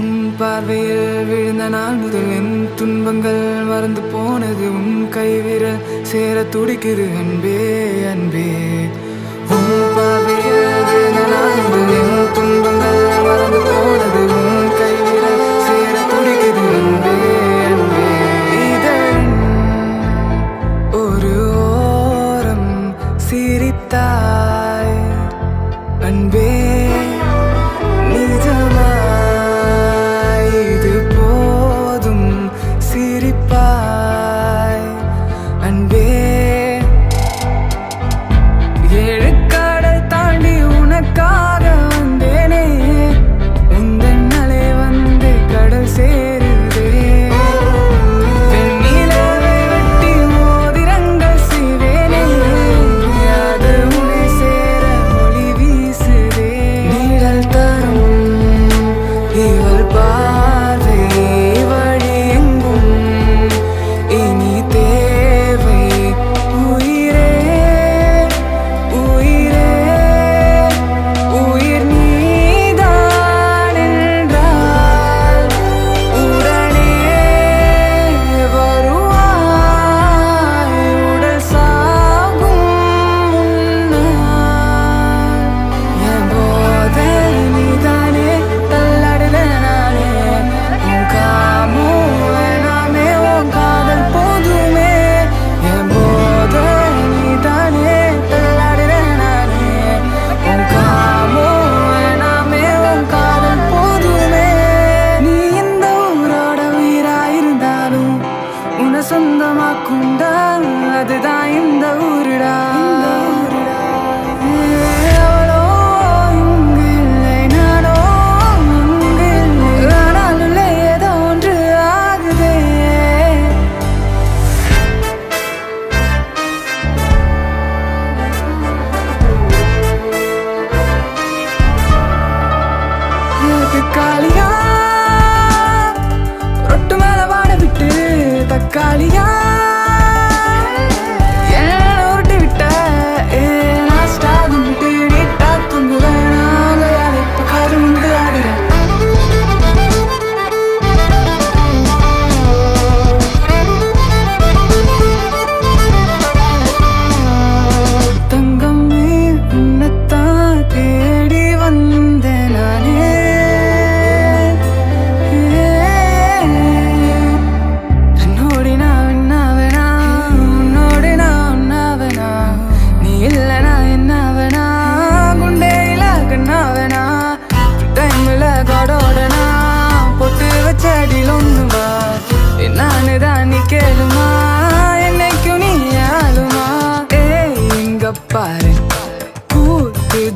உன் பார்வையில் விழுந்த நாள் முதல் என் துன்பங்கள் மறந்து போனது உன் கைவிரல் சேர துடிக்குது. அன்பே அன்பே. உன் பார்வையில் விழுந்த நாள் முதல் என் துன்பங்கள் மறந்து போன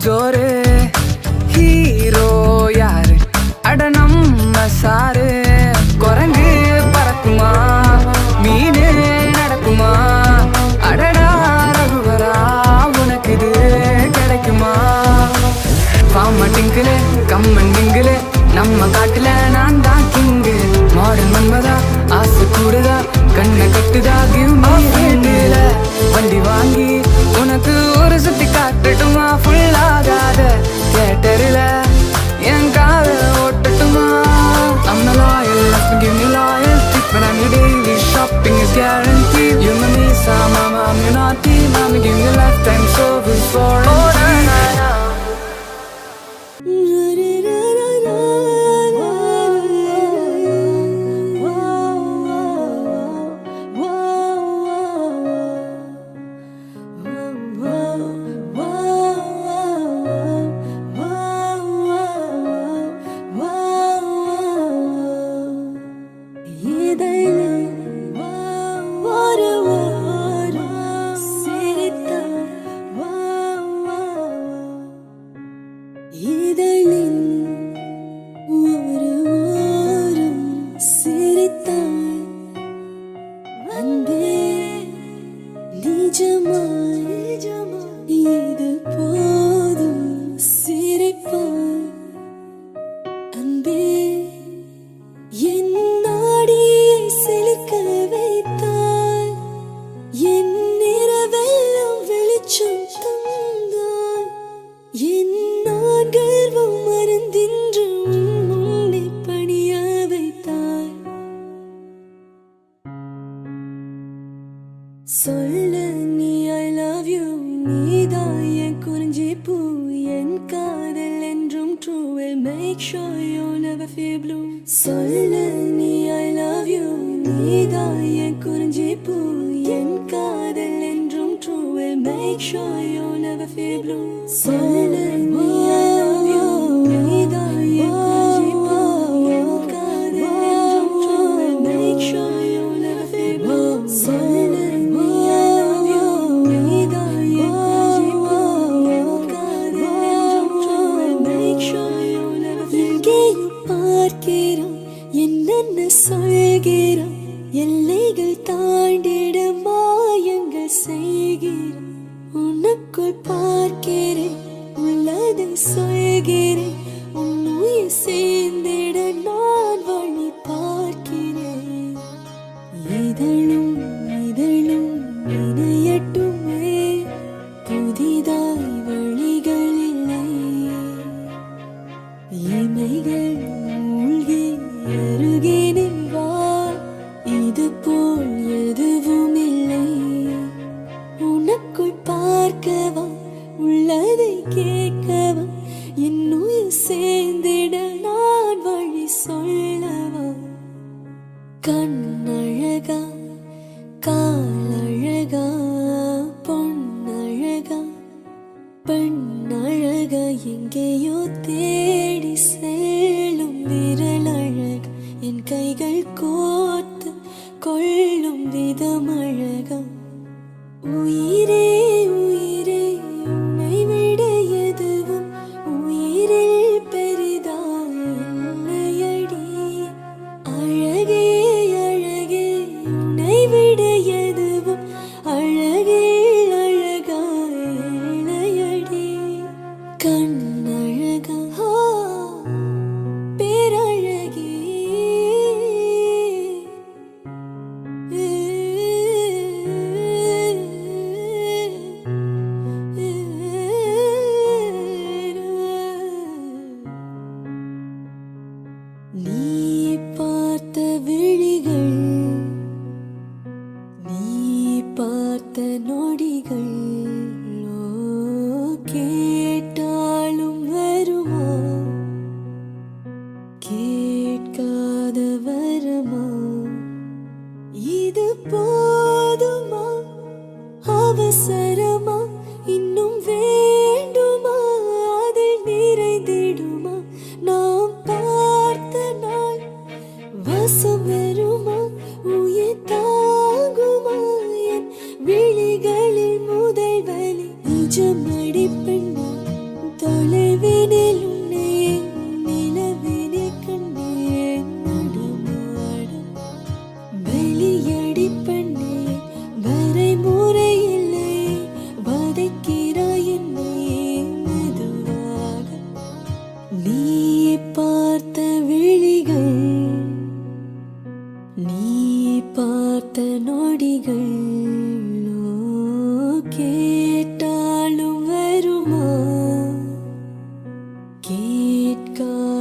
ஜோரு ஹீரோ யாரு? அட நம்ம சாரு குரங்கு பறக்குமா? மீன் நடக்குமா? அடடா ரகுவரா உனக்கு இது கிடைக்குமா? பாம டிங்குலு கம்மன் டிங்குலு நம்ம காட்டுல நான் தான் கிங்கு மாடல் மன்மதா ஆசை கூடுதா கண்ணை கட்டுதா give me. time I'm, you're not the I'ma give you lifetime service for Go.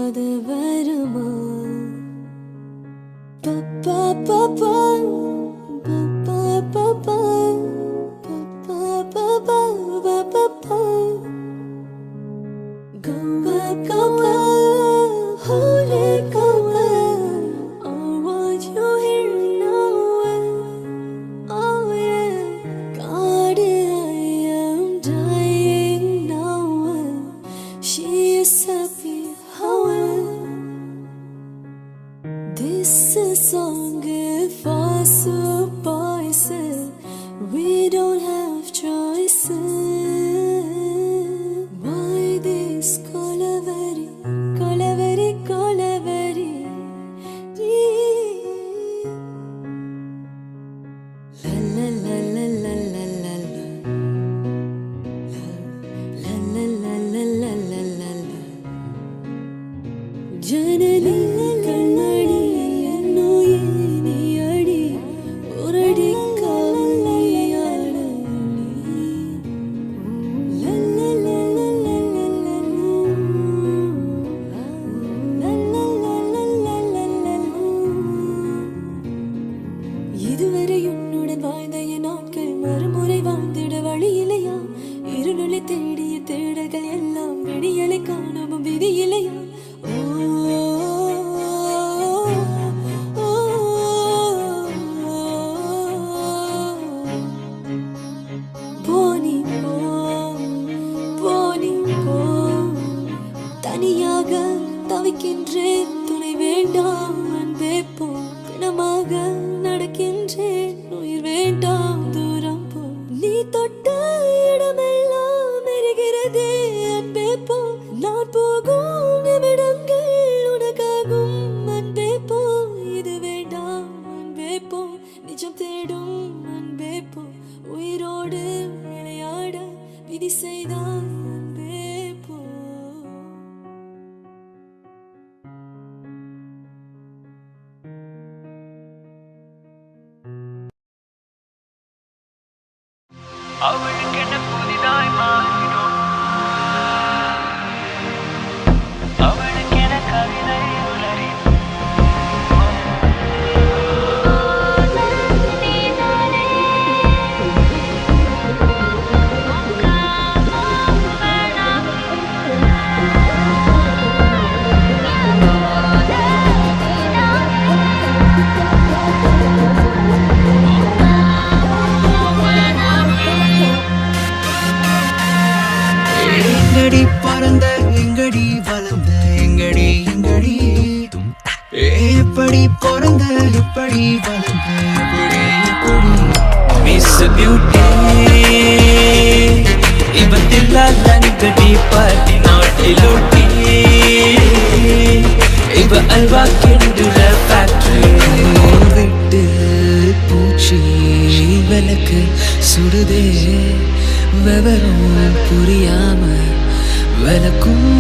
அவளுக்கு என்ன புதிதாய் மா காதல் இப்படி மிஸ் பியூட்டி ಇವತ್ತಿಲ್ಲ ಲಂಗಡಿ ಪಾಟಿ ನಾಟಿ ಲೋಟಿ இவ அல்வா கிண்டுல ஃபேக்டரி விட்டு பூச்சி விளக்கு சுடுதே. விவரம் புரியாம விளக்கும்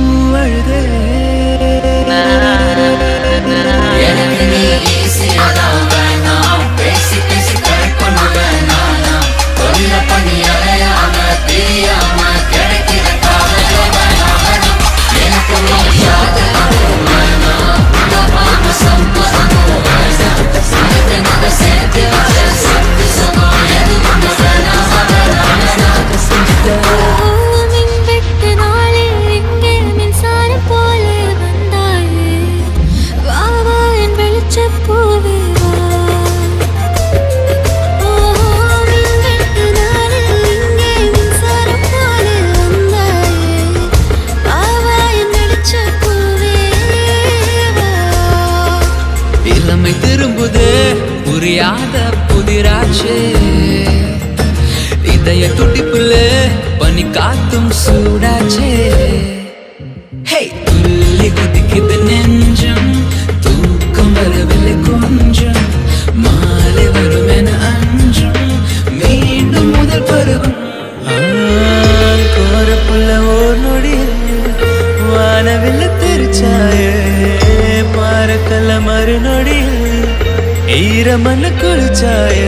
ഒരു നൊടിയിൽ ഈരമണ് കുളിച്ചായ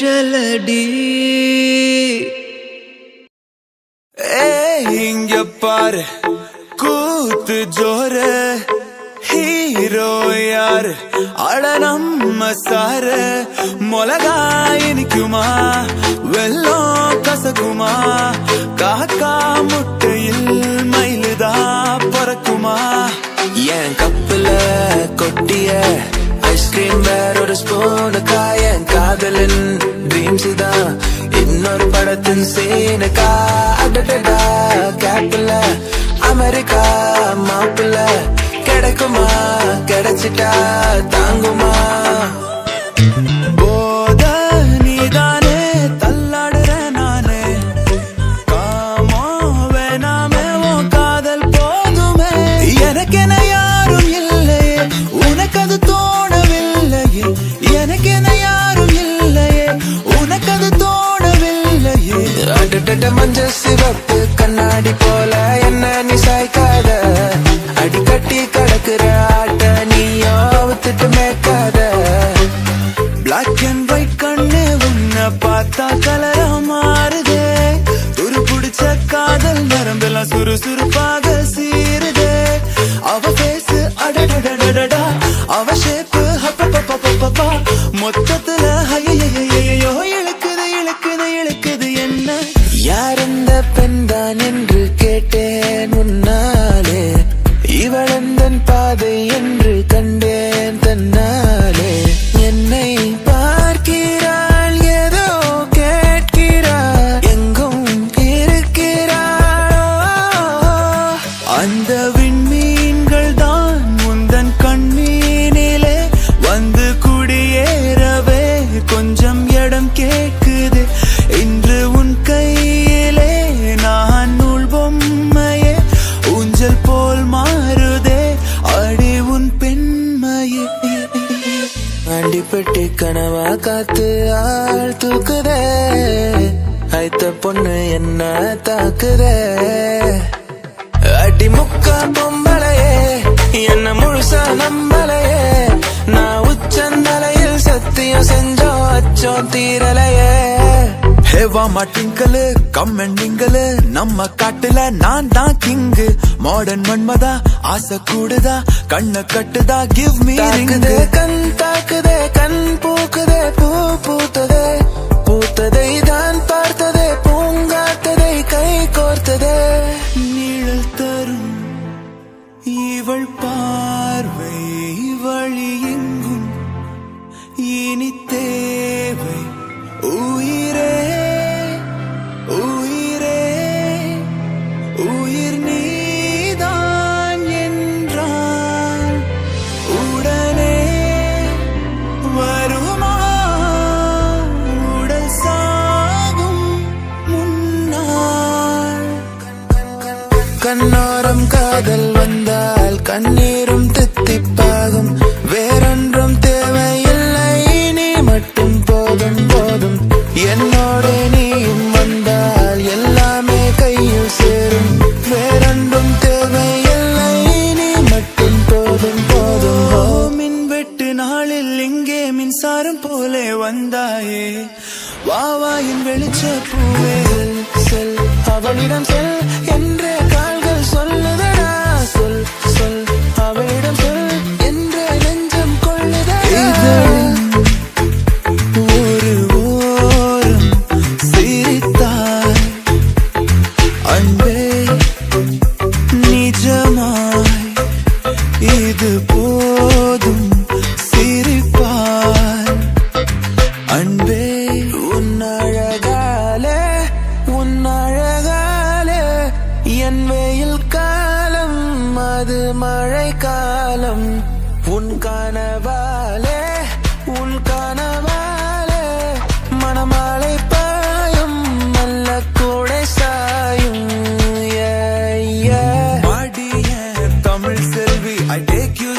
நீச்சலடி ஏ இங்க பாரு. கூத்து ஜோரு. ஹீரோ யார்? அட நம்ம சாரு. மொளகா இனிக்குமா? வெள்ளம் கசக்குமா? காக்கா முட்டையில் மயிலுதா பிறக்குமா? என் கப்புல கொட்டிய ஐஸ்கிரீம் வேற ஒரு ஸ்பூனு காயன் காதலன் ட்ரீம்ஸ் தான் இன்னொரு படத்தின் சீனுக்கா அடடடா கேப்பில் அமெரிக்கா மாப்பிள்ள கிடைக்குமா கிடைச்சிட்டா தாங்குமா? போத சிவப்பு கண்ணாடி போல என்ன நீ சாய்க்காத? அடிக்கட்டி கடக்குற ஆட்ட நீயோ வித்துட்டு மேய்க்காத. பிளாக் அண்ட் ஒயிட் கண்ணு உன்னை பார்த்தா கலரா மாறுதே. துரு பிடிச்ச காதல் நரம்பெல்லாம் சுறுசுறுப்பாக சீருதே அவ பேசு அடடடடடா அவ ஷேப்பு ஹப்பப்பப்பப்பப்பா மொத்தத்துல ஐயையையையோ இழுக்குது இழுக்குது இழுக்குது என்ன? யார் பெண்தான் என்று கேட்டேன். தூக்குதே. ஐத்த பொண்ணு என்ன தாக்குதே. அடி முக்கா பொம்பளையே என்ன முழுசா நம்பலையே. நான் உச்சந்தலையில் சத்தியம் செஞ்சோம் அச்சோம் தீரலையே. ஹேவா மாட்டிங்கலு கம்மெண்டிங்கலு நம்ம காட்டுல நான் தான் கிங்கு. மாடர்ன் மன்மதா ஆசை கூடுதா? கண்ண கட்டுதா? கிவ் மீ கண் தாக்குதே கண் பூக்குதே பூ பூத்ததே. பூத்ததை தான் பார்த்ததே பூங்காத்ததை கை கோர்த்ததே. நிழல் தரும் இவள் பா I take you